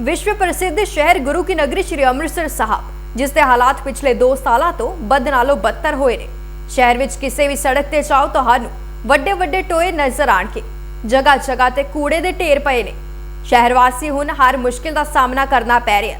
ਵਿਸ਼ਵ ਪ੍ਰਸਿੱਧ ਸ਼ਹਿਰ ਗੁਰੂ ਕੀ ਨਗਰੀ ਸ੍ਰੀ ਅੰਮ੍ਰਿਤਸਰ ਸਾਹਿਬ, ਜਿਸ ਦੇ ਹਾਲਾਤ ਪਿਛਲੇ 2 ਸਾਲਾਂ ਤੋਂ ਬਦ ਨਾਲੋਂ ਬੱਤਰ ਹੋਏ ਨੇ। ਸ਼ਹਿਰ ਵਿੱਚ ਕਿਸੇ ਵੀ ਸੜਕ ਤੇ ਜਾਓ ਤੁਹਾਨੂੰ ਵੱਡੇ ਵੱਡੇ ਟੋਏ ਨਜ਼ਰ ਆਣਗੇ। ਜਗ੍ਹਾ ਜਗ੍ਹਾ ਤੇ ਕੂੜੇ ਦੇ ਢੇਰ ਪਏ ਨੇ। ਸ਼ਹਿਰ ਵਾਸੀ ਹੁਣ ਹਰ ਮੁਸ਼ਕਿਲ ਦਾ ਸਾਹਮਣਾ ਕਰਨਾ ਪੈ ਰਿਹਾ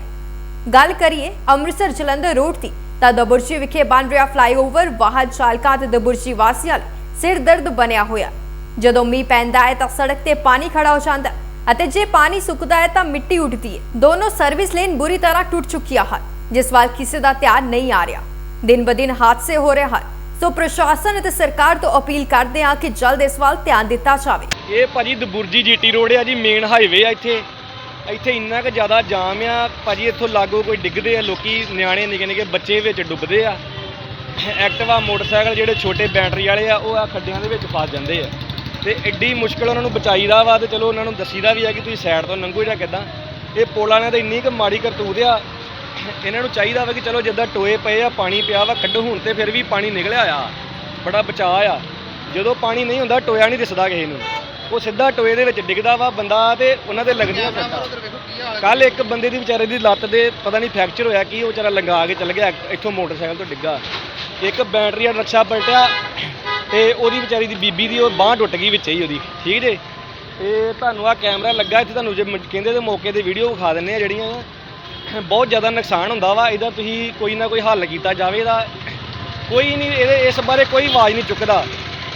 ਗੱਲ ਕਰੀਏ ਅੰਮ੍ਰਿਤਸਰ ਜਲੰਧਰ ਰੋਡ ਦੀ, ਤਾਂ ਦਬੁਰਜੀ ਵਿਖੇ ਬਣ ਰਿਹਾ ਫਲਾਈਓਵਰ ਵਾਹਨ ਚਾਲਕਾਂ ਤੇ ਦਬੁਰਜੀ ਵਾਸੀਆਂ ਲਈ ਸਿਰ ਦਰਦ ਬਣਿਆ ਹੋਇਆ। ਜਦੋਂ ਮੀਂਹ ਪੈਂਦਾ ਹੈ ਤਾਂ ਸੜਕ ਤੇ ਪਾਣੀ ਖੜਾ ਹੋ ਜਾਂਦਾ ਹੈ। ਅਤੇ ਜੇ ਪਾਣੀ ਸੁੱਕਦਾ ਹੈ ਤਾਂ ਮਿੱਟੀ ਉੱਡਦੀ ਹੈ। ਦੋਨੋਂ ਸਰਵਿਸ ਲੇਨ ਬੁਰੀ ਤਰ੍ਹਾਂ ਟੁੱਟ ਚੁੱਕੀਆਂ ਹਨ, ਜਿਸ ਵੱਲ ਕਿਸੇ ਦਾ ਧਿਆਨ ਨਹੀਂ ਆ ਰਿਹਾ। ਦਿਨ ਬਦਿਨ ਹਾਦਸੇ ਹੋ ਰਹੇ ਹਨ। ਸੋ ਪ੍ਰਸ਼ਾਸਨ ਅਤੇ ਸਰਕਾਰ ਤੋਂ ਅਪੀਲ ਕਰਦੇ ਹਾਂ ਕਿ ਜਲਦ ਇਸ ਵੱਲ ਧਿਆਨ ਦਿੱਤਾ ਜਾਵੇ। ਇਹ ਭਾਜੀ ਦਬੁਰਜੀ ਜੀਟੀ ਰੋਡ ਆ ਜੀ ਮੇਨ ਹਾਈਵੇ ਆ ਇੱਥੇ। ਇੱਥੇ ਇੰਨਾ ਕੁ ਜ਼ਿਆਦਾ ਜਾਮ ਆ, ਭਾਜੀ ਇੱਥੋਂ ਲਾਗੋ ਕੋਈ ਡਿੱਗਦੇ ਆ, ਲੋਕੀ ਨਿਆਣੇ ਨਿੱਕੇ ਨਿੱਕੇ ਬੱਚੇ ਵਿੱਚ ਡੁੱਬਦੇ ਆ। ਐਕਟਿਵਾ, ਮੋਟਰਸਾਈਕਲ ਜਿਹੜੇ ਛੋਟੇ ਬੈਟਰੀ ਵਾਲੇ ਆ, ਉਹ ਆ ਖੱਡਿਆਂ ਦੇ ਵਿੱਚ ਫਸ ਜਾਂਦੇ ਆ। ਤੇ ਐਡੀ ਮੁਸ਼ਕਲ ਉਹਨਾਂ ਨੂੰ ਬਚਾਈਦਾ ਵਾ ਤੇ ਚਲੋ ਉਹਨਾਂ ਨੂੰ ਦੱਸੀਦਾ ਵੀ ਆ ਕਿ ਤੁਸੀਂ ਸਾਈਡ ਤੋਂ ਲੰਘੋ ਜਾਂ ਕਿੱਦਾਂ। ਇਹ ਪੁਲ ਵਾਲਿਆਂ ਦਾ ਇੰਨੀ ਕੁ ਮਾੜੀ ਕਰਤੂਤ ਆ ਇਹਨਾਂ ਨੂੰ ਚਾਹੀਦਾ ਵਾ ਕਿ ਚਲੋ ਜਿੱਦਾਂ ਟੋਏ ਪਏ ਆ ਪਾਣੀ ਪਿਆ ਵਾ ਕੱਢੋ ਹੁਣ ਤੇ ਫਿਰ ਵੀ ਪਾਣੀ ਨਿਕਲਿਆ ਆ ਬੜਾ ਬਚਾਅ ਆ। ਜਦੋਂ ਪਾਣੀ ਨਹੀਂ ਹੁੰਦਾ ਟੋਇਆ ਨਹੀਂ ਦਿਸਦਾ ਕਿਸੇ ਨੂੰ। ਉਹ ਸਿੱਧਾ ਟੋਏ ਦੇ ਵਿੱਚ ਡਿੱਗਦਾ ਵਾ ਬੰਦਾ ਤੇ ਉਹਨਾਂ ਦੇ ਲੱਗਦੀਆਂ ਸੱਟਾਂ। ਕੱਲ ਇੱਕ ਬੰਦੇ ਦੀ ਵਿਚਾਰੇ ਦੀ ਲੱਤ ਦੇ ਪਤਾ ਨਹੀਂ ਫ੍ਰੈਕਚਰ ਹੋਇਆ ਕੀ ਉਹ ਵਿਚਾਰਾ ਲੰਗਾ ਕੇ ਚੱਲ ਗਿਆ ਇੱਥੋਂ ਮੋਟਰਸਾਈਕਲ ਤੋਂ ਡਿੱਗਾ। ਇੱਕ ਬੈਟਰੀ ਵਾਲਾ ਰਕਸ਼ਾ ਪਲਟਿਆ ਤੇ ਉਹਦੀ ਵਿਚਾਰੀ ਦੀ ਬੀਬੀ ਦੀ ਉਹ ਬਾਹ ਟੁੱਟ ਗਈ ਵਿੱਚ ਹੀ ਉਹਦੀ, ਠੀਕ ਜੇ? ਇਹ ਤੁਹਾਨੂੰ ਆ ਕੈਮਰਾ ਲੱਗਾ, ਇੱਥੇ ਤੁਹਾਨੂੰ ਜੇ ਮ- ਕਹਿੰਦੇ ਤੇ ਮੌਕੇ ਤੇ ਵੀਡੀਓ ਵਿਖਾ ਦਿੰਨੇ ਆ ਜਿਹੜੀਆਂ ਬਹੁਤ ਜ਼ਿਆਦਾ ਨੁਕਸਾਨ ਹੁੰਦਾ ਵਾ, ਇਹਦਾ ਤੁਸੀਂ ਕੋਈ ਨਾ ਕੋਈ ਹੱਲ ਕੀਤਾ ਜਾਵੇ ਇਹਦਾ। ਕੋਈ ਨਹੀਂ, ਇਹਦੇ ਇਸ ਬਾਰੇ ਕੋਈ ਆਵਾਜ਼ ਨਹੀਂ ਚੁੱਕਦਾ।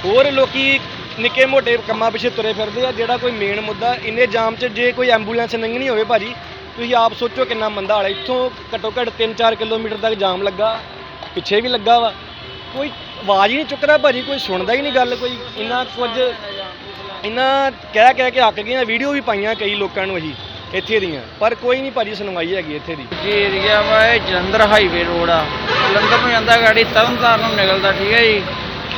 ਹੋਰ ਲੋਕੀ ਨਿੱਕੇ ਮੋਟੇ ਕੰਮਾਂ ਪਿੱਛੇ ਤੁਰੇ ਫਿਰਦੇ ਆ, ਜਿਹੜਾ ਕੋਈ ਮੇਨ ਮੁੱਦਾ, ਇੰਨੇ ਜਾਮ 'ਚ ਜੇ ਕੋਈ ਐਂਬੂਲੈਂਸ ਲੰਘਣੀ ਹੋਵੇ ਭਾਜੀ, ਤੁਸੀਂ ਆਪ ਸੋਚੋ ਕਿੰਨਾ ਮੰਦਾ ਹਾਲ ਹੈ ਇੱਥੋਂ ਘੱਟੋ ਘੱਟ 3-4 ਕਿਲੋਮੀਟਰ ਤੱਕ ਜਾਮ ਲੱਗਾ, ਪਿੱਛੇ ਵੀ ਲੱਗਾ ਵਾ। ਕੋਈ ਆਵਾਜ਼ ਹੀ ਨਹੀਂ ਚੁੱਕਦਾ ਭਾਜੀ, ਕੋਈ ਸੁਣਦਾ ਹੀ ਨਹੀਂ ਗੱਲ ਕੋਈ। ਇੰਨਾ ਕੁਝ, ਇੰਨਾ ਕਹਿ ਕਹਿ ਕੇ ਅੱਕ ਗਈਆਂ, ਵੀਡੀਓ ਵੀ ਪਾਈਆਂ ਕਈ ਲੋਕਾਂ ਨੂੰ ਅਸੀਂ, ਇੱਥੇ ਦੀਆਂ। ਪਰ ਕੋਈ ਨਹੀਂ ਭਾਜੀ, ਸੁਣਵਾਈ ਹੈਗੀ ਇੱਥੇ ਦੀ। ਜੀ ਏਰੀਆ ਵਾ ਇਹ? ਜਲੰਧਰ ਹਾਈਵੇ ਰੋਡ ਆ। ਜਲੰਧਰ ਨੂੰ ਜਾਂਦਾ ਗਾੜੀ, ਤਰਨਤਾਰਨ ਨੂੰ ਨਿਕਲਦਾ, ਠੀਕ ਹੈ ਜੀ?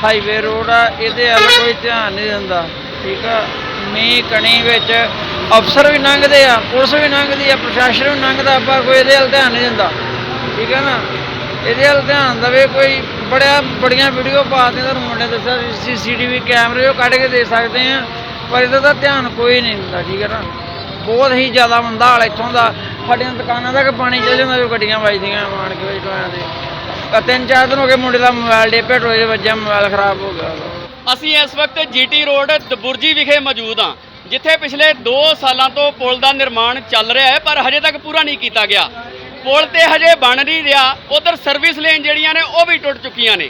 ਹਾਈਵੇ ਰੋਡ ਆ, ਇਹਦੇ ਵੱਲ ਕੋਈ ਧਿਆਨ ਨਹੀਂ ਦਿੰਦਾ, ਠੀਕ ਆ? ਮੀਂਹ ਕਣੀ ਵਿੱਚ ਅਫਸਰ ਵੀ ਲੰਘਦੇ ਆ, ਪੁਲਿਸ ਵੀ ਲੰਘਦੀ ਆ, ਪ੍ਰਸ਼ਾਸਨ ਵੀ ਲੰਘਦਾ ਪਰ ਕੋਈ ਇਹਦੇ ਵੱਲ ਧਿਆਨ ਨਹੀਂ ਦਿੰਦਾ, ਠੀਕ ਹੈ ਨਾ? ਇਹਦੇ ਵੱਲ ਧਿਆਨ ਦੇਵੇ ਕੋਈ ਬੜਿਆ ਬੜੀਆਂ ਵੀਡੀਓ ਪਾਦੇ ਤੁਹਾਨੂੰ, ਮੁੰਡੇ ਦੱਸਿਆ ਸੀਸੀਟੀਵੀ ਕੈਮਰੇ ਉਹ ਕੱਢ ਕੇ ਦੇ ਸਕਦੇ ਆ, ਪਰ ਇਹਦਾ ਤਾਂ ਧਿਆਨ ਕੋਈ ਨਹੀਂ ਹੁੰਦਾ, ਠੀਕ ਹੈ ਨਾ? ਬਹੁਤ ਹੀ ਜ਼ਿਆਦਾ ਮੰਦਾ ਹਾਲ ਇੱਥੋਂ ਦਾ। ਸਾਡੀਆਂ ਦੁਕਾਨਾਂ ਤੱਕ ਪਾਣੀ ਚੱਲ ਜਾਂਦਾ ਜੋ ਗੱਡੀਆਂ ਵੱਜਦੀਆਂ ਮਾਣ ਕੇ ਵਿੱਚ ਟੋਇਆਂ ਦੇ। ਤਿੰਨ ਚਾਰ ਦਿਨ ਹੋ ਗਏ ਮੁੰਡੇ ਦਾ ਮੋਬਾਈਲ ਡੇਪੇ ਟੋਏ ਦੇ ਵੱਜਿਆ, ਮੋਬਾਈਲ ਖਰਾਬ ਹੋ ਗਿਆ। ਅਸੀਂ ਇਸ ਵਕਤ ਜੀਟੀ ਰੋਡ ਦਬੁਰਜੀ ਵਿਖੇ ਮੌਜੂਦ ਹਾਂ, ਜਿੱਥੇ ਪਿਛਲੇ 2 ਸਾਲਾਂ ਤੋਂ ਪੁਲ ਦਾ ਨਿਰਮਾਣ ਚੱਲ ਰਿਹਾ ਹੈ, ਪਰ ਹਜੇ ਤੱਕ ਪੂਰਾ ਨਹੀਂ ਕੀਤਾ ਗਿਆ। ਪੁਲ ਤੇ ਹਜੇ ਬਣ ਨਹੀਂ ਰਿਹਾ, ਉਧਰ ਸਰਵਿਸ ਲੇਨ ਜਿਹੜੀਆਂ ਨੇ ਉਹ ਵੀ ਟੁੱਟ ਚੁੱਕੀਆਂ ਨੇ।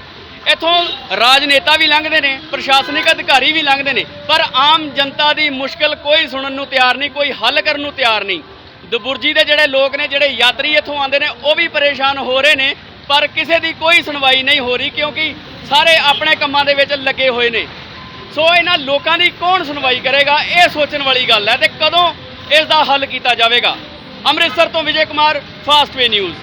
ਇੱਥੋਂ ਰਾਜਨੇਤਾ ਵੀ ਲੰਘਦੇ ਨੇ, ਪ੍ਰਸ਼ਾਸਨਿਕ ਅਧਿਕਾਰੀ ਵੀ ਲੰਘਦੇ ਨੇ, ਪਰ ਆਮ ਜਨਤਾ ਦੀ ਮੁਸ਼ਕਲ ਕੋਈ ਸੁਣਨ ਨੂੰ ਤਿਆਰ ਨਹੀਂ, ਕੋਈ ਹੱਲ ਕਰਨ ਨੂੰ ਤਿਆਰ ਨਹੀਂ। ਦਬੁਰਜੀ ਦੇ ਜਿਹੜੇ ਲੋਕ ਨੇ, ਜਿਹੜੇ ਯਾਤਰੀ ਇੱਥੋਂ ਆਉਂਦੇ ਨੇ, ਉਹ ਵੀ ਪਰੇਸ਼ਾਨ ਹੋ ਰਹੇ ਨੇ, ਪਰ ਕਿਸੇ ਦੀ ਕੋਈ ਸੁਣਵਾਈ ਨਹੀਂ ਹੋ ਰਹੀ, ਕਿਉਂਕਿ ਸਾਰੇ ਆਪਣੇ ਕੰਮਾਂ ਦੇ ਵਿੱਚ ਲੱਗੇ ਹੋਏ ਨੇ। ਸੋ ਇਹਨਾਂ ਲੋਕਾਂ ਦੀ ਕੌਣ ਸੁਣਵਾਈ ਕਰੇਗਾ, ਇਹ ਸੋਚਣ ਵਾਲੀ ਗੱਲ ਹੈ ਤੇ ਕਦੋਂ ਇਸ ਦਾ ਹੱਲ ਕੀਤਾ ਜਾਵੇਗਾ? ਅੰਮ੍ਰਿਤਸਰ ਤੋਂ ਵਿਜੇ ਕੁਮਾਰ ਫਾਸਟਵੇ ਨਿਊਜ਼।